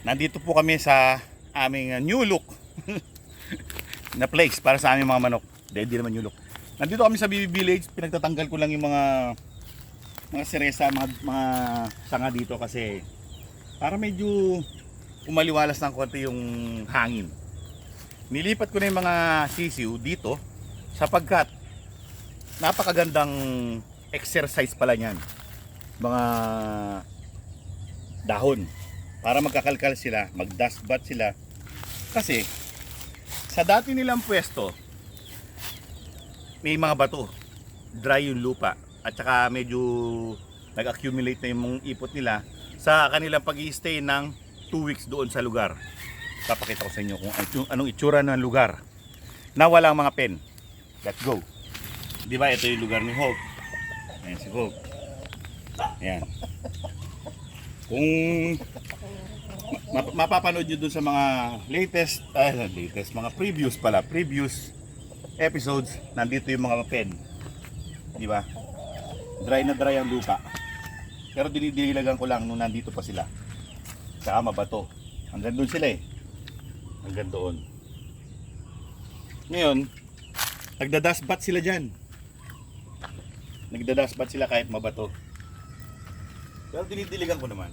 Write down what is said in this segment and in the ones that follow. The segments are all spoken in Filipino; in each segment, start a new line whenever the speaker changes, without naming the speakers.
Nandito po kami sa aming uh, new look na place para sa aming mga manok. Hindi, naman new look. Nandito kami sa BB Village, pinagtatanggal ko lang yung mga mga seresa, mga, mga sanga dito kasi para medyo umaliwalas ng konti yung hangin. Nilipat ko na yung mga sisiw dito sapagkat napakagandang exercise pala niyan. Mga dahon para magkakalkal sila, mag-dust bath sila. Kasi sa dati nilang pwesto may mga bato, dry yung lupa at saka medyo nag-accumulate na yung ipot nila sa kanilang pag stay ng 2 weeks doon sa lugar. Papakita ko sa inyo kung ano- anong itsura ng lugar na walang mga pen. Let's go. Di ba ito yung lugar ni Hope? Ayan si Hope. Ayan. Kung ma- mapapanood nyo dun sa mga latest, ay latest, mga previous pala, previous episodes, nandito yung mga pen. Di ba? Dry na dry ang lupa. Pero dinidiligan ko lang nung nandito pa sila. Saka mabato. Hanggang doon sila eh. Hanggang doon. Ngayon, nagdadasbat sila dyan. Nagdadasbat sila kahit mabato. Pero dinidiligan ko naman.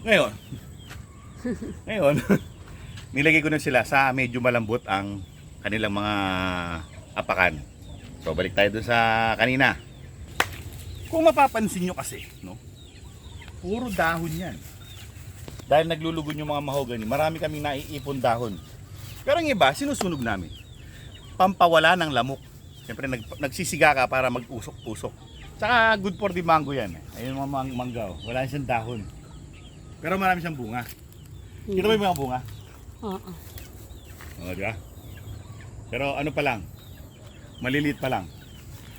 Ngayon, ngayon, nilagay ko na sila sa medyo malambot ang kanilang mga apakan. So balik tayo dun sa kanina. Kung mapapansin nyo kasi, no? Puro dahon yan. Dahil naglulugon yung mga mahogany, marami kaming naiipon dahon. Pero yung iba, sinusunog namin. Pampawala ng lamok. Siyempre nag, nagsisiga ka para mag-usok-usok. Tsaka good for the mango yan. Ayun mga mang manggaw. Wala siyang dahon. Pero marami siyang bunga. Kita mo yung mga bunga?
Oo.
Oo, di ba? Pero ano pa lang, maliliit pa lang.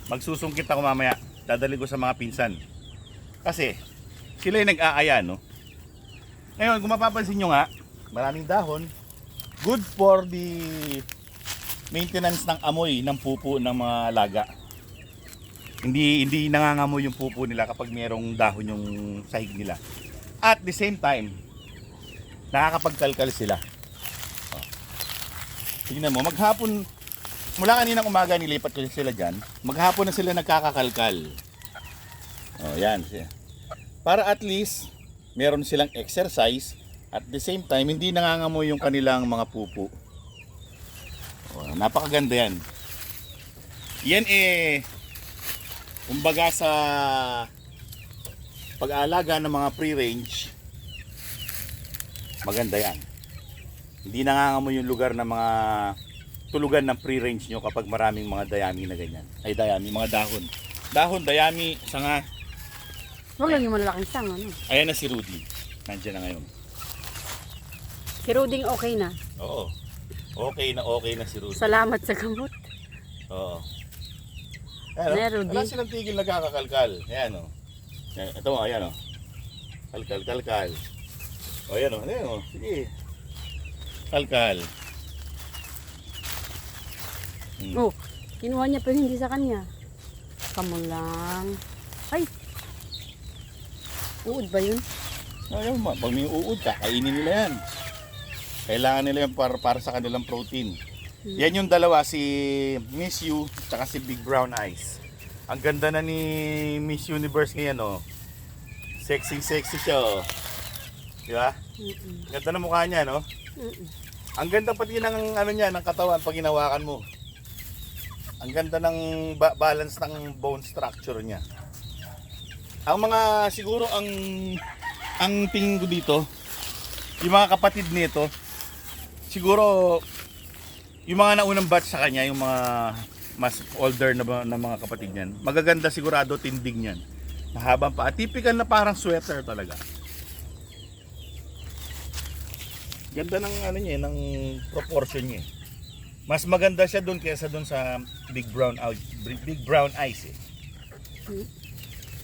Magsusungkit ako mamaya, dadali ko sa mga pinsan. Kasi, sila yung nag-aaya, no? Ngayon, kung mapapansin nyo nga, maraming dahon, good for the maintenance ng amoy ng pupo ng mga laga. Hindi hindi nangangamoy yung pupo nila kapag merong dahon yung sahig nila. At the same time, nakakapagkalkal sila. Tingnan mo, maghapon, mula kaninang umaga nilipat ko sila dyan, maghapon na sila nagkakakalkal. Oh, yan. Para at least, meron silang exercise, at the same time, hindi nangangamoy yung kanilang mga pupo. Oh, napakaganda yan. Yan eh, kumbaga sa pag-aalaga ng mga free-range, maganda yan. Hindi nangangamoy yung lugar ng mga tulugan ng free range nyo kapag maraming mga dayami na ganyan. Ay dayami, mga dahon. Dahon, dayami, sanga.
Huwag lang yung malalaking sang, ano.
Ayan na si Rudy. Nandiyan na ngayon.
Si Ruding okay na.
Oo. Okay na okay na si Rudy.
Salamat sa gamot.
Oo. Ayan, oh.
Rudy.
Wala silang tigil nagkakakalkal. Ayan o. Oh. Ayan, Ito mo, ayan o. Oh. Kalkal, kalkal. O ayan o. Oh. Ayan o. Oh. Sige. Kalkal. Hmm.
Oh, kinuha niya pero hindi sa kanya. Kamo lang. Ay! Uod ba yun?
Ayaw mo, pag may uod, kakainin nila yan. Kailangan nila yan para, para sa kanilang protein. Yan yung dalawa, si Miss You, tsaka si Big Brown Eyes. Ang ganda na ni Miss Universe ngayon, oh. Sexy, sexy siya, oh. Di ba?
Mm-mm.
Ganda ng mukha niya, no?
Mm-mm.
Ang ganda pati ng ano niya, ng katawan pag hinawakan mo. Ang ganda ng ba- balance ng bone structure niya. Ang mga siguro ang ang tingin ko dito, yung mga kapatid nito, siguro yung mga naunang batch sa kanya, yung mga mas older na, na mga kapatid niyan, magaganda sigurado tindig niyan. Mahabang pa. Typical na parang sweater talaga. Ganda ng ano niya, ng proportion niya. Mas maganda siya doon kaysa doon sa big brown out, big brown eyes eh.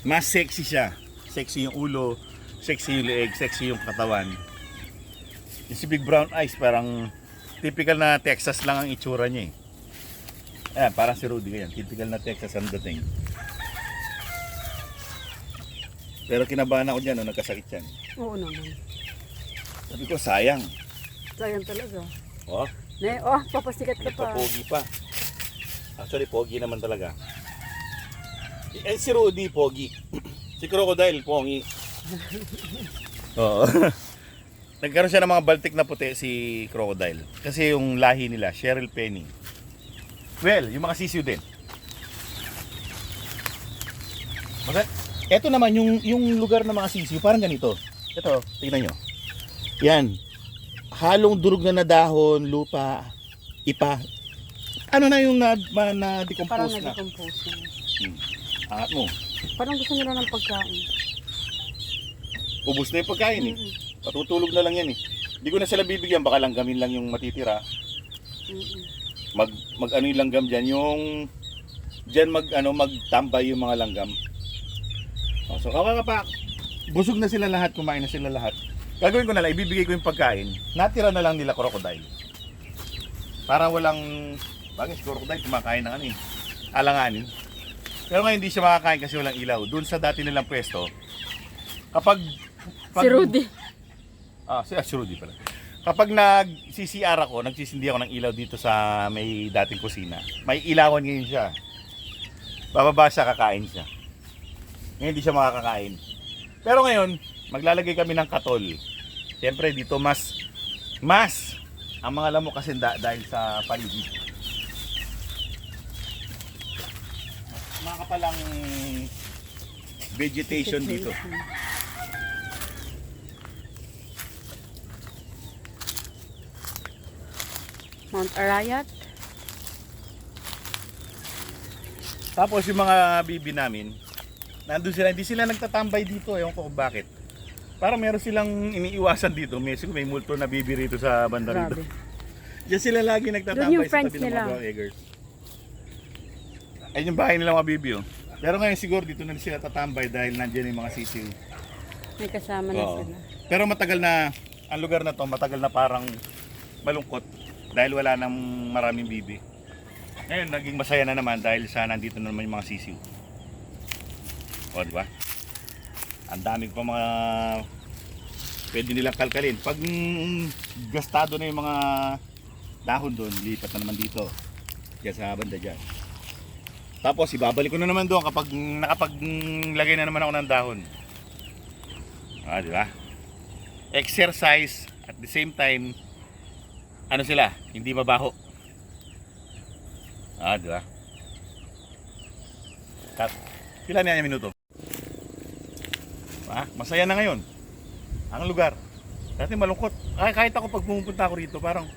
Mas sexy siya. Sexy yung ulo, sexy yung leeg, sexy yung katawan. Yung si big brown eyes parang typical na Texas lang ang itsura niya eh. Ayan, parang si Rudy ganyan. Typical na Texas ang dating. Pero kinabahan ako dyan, no, nagkasakit yan.
Oo naman.
Sabi ko, sayang.
Sayang talaga.
Oh,
Ne, oh, papasikat ka pa.
pogi pa. Actually, pogi naman talaga. Eh, si Rudy, pogi. si Crocodile, pogi. Oo. Nagkaroon siya ng mga baltik na puti si Crocodile. Kasi yung lahi nila, Cheryl Penny. Well, yung mga sisiw din. Maga, eto naman yung yung lugar ng mga sisiw, parang ganito. Ito, tingnan nyo. Yan. Halong durog na na dahon, lupa, ipa. Ano na yung na, na
Parang
decompose na?
nag-compose na.
Hmm. Angat mo.
Parang gusto nila ng pagkain.
Ubus na yung pagkain eh.
Mm-mm.
Patutulog na lang yan eh. Hindi ko na sila bibigyan, baka langgamin lang yung matitira. Mag, mag ano yung langgam dyan, yung dyan mag, ano, magtambay yung mga langgam. Oh, so kakakapak, busog na sila lahat, kumain na sila lahat. Gagawin ko na lang, ibibigay ko yung pagkain, natira na lang nila crocodile. Para walang, bagay si crocodile kumakain ng ano eh, alanganin. Pero ngayon hindi siya makakain kasi walang ilaw. Doon sa dati nilang pwesto, kapag,
Si Rudy.
Ah, si, ah, si Rudy pala. Kapag nag-CCR ako, nagsisindi ako ng ilaw dito sa may dating kusina, may ilawan ngayon siya. Bababa siya, kakain siya. Ngayon hindi siya makakakain. Pero ngayon, maglalagay kami ng katol. Siyempre dito mas, mas, ang mga lamok kasi da- dahil sa paligid. Mas makapalang vegetation dito.
Mount Arayat.
Tapos yung mga bibi namin, nandun sila, hindi sila nagtatambay dito, ewan ko kung bakit. Parang meron silang iniiwasan dito, may, may multo na bibi rito sa banda rito.
Grabe.
Diyan sila lagi nagtatambay
Doon yung
sa
friends
tabi ng
nila.
mga brown eggers. Ayun yung bahay nila mga bibi oh. Pero ngayon siguro dito na sila tatambay dahil nandiyan yung mga sisiw.
May kasama na
Oo.
sila.
Pero matagal na, ang lugar na to, matagal na parang malungkot dahil wala nang maraming bibi. Ngayon, naging masaya na naman dahil sa nandito na naman yung mga sisiw. O, di ba? Ang dami pa mga pwede nilang kalkalin. Pag gastado na yung mga dahon doon, lipat na naman dito. Diyan sa banda dyan. Tapos, ibabalik ko na naman doon kapag nakapaglagay na naman ako ng dahon. Ah, di ba? Exercise at the same time ano sila, hindi mabaho. Ah, di ba? Cut. Pila yung minuto? Ah, masaya na ngayon. Ang lugar. Dati malungkot. Ay, kahit ako pag pumupunta ako rito, parang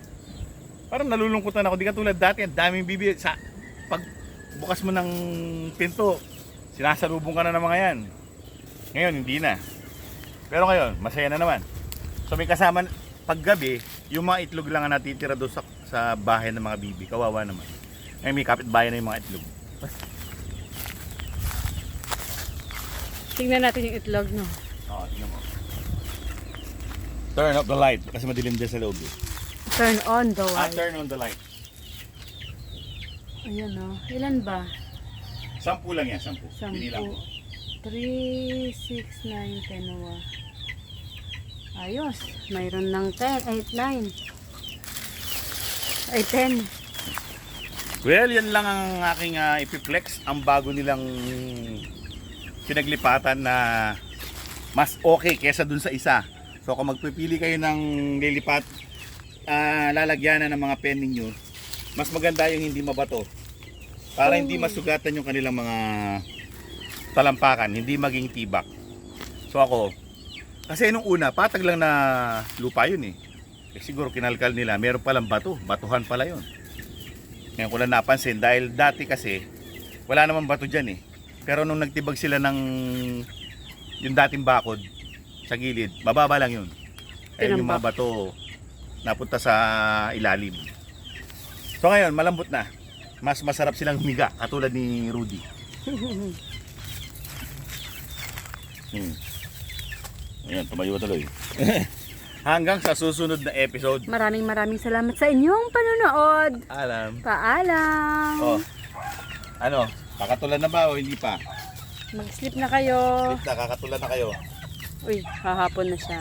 parang nalulungkutan ako. Di ka tulad dati, ang daming bibi. Sa, pag bukas mo ng pinto, sinasalubong ka na ng mga yan. Ngayon, hindi na. Pero ngayon, masaya na naman. So may kasama, paggabi, yung mga itlog lang ang natitira doon sa, sa bahay ng mga bibi. Kawawa naman. Ngayon may kapitbahay na yung mga itlog.
Tingnan natin yung itlog, no?
Oo, tingnan mo. Turn up the light kasi madilim din sa loob. eh.
Turn on the
Ah,
light.
turn on the light.
Ayan, no? Ilan ba?
Sampu lang yan, sampu.
Sampu.
ko.
3, 6, 9, 10, oh. Ayos. Mayroon ng 10, 8, 9. Ay, 10.
Well, yan lang ang aking uh, ipiplex. Ang bago nilang pinaglipatan na mas okay kesa dun sa isa. So kung magpipili kayo ng lilipat, ah, lalagyanan ng mga pen ninyo, mas maganda yung hindi mabato. Para hindi masugatan yung kanilang mga talampakan, hindi maging tibak. So ako, kasi nung una, patag lang na lupa yun eh. eh siguro kinalkal nila, meron palang bato, batuhan pala yun. Ngayon ko lang napansin dahil dati kasi wala namang bato dyan eh. Pero nung nagtibag sila ng yung dating bakod sa gilid, mababa lang yun. Kaya yung mga bato napunta sa ilalim. So ngayon, malambot na. Mas masarap silang humiga, katulad ni Rudy. Hmm. Ayan, tumayo tuloy. Hanggang sa susunod na episode.
Maraming maraming salamat sa inyong panonood.
Alam.
Paalam.
Oh. Ano? Pakatulan na ba o hindi pa?
Mag-sleep na kayo.
Nakakatulan na kayo.
Uy, hahapon na siya.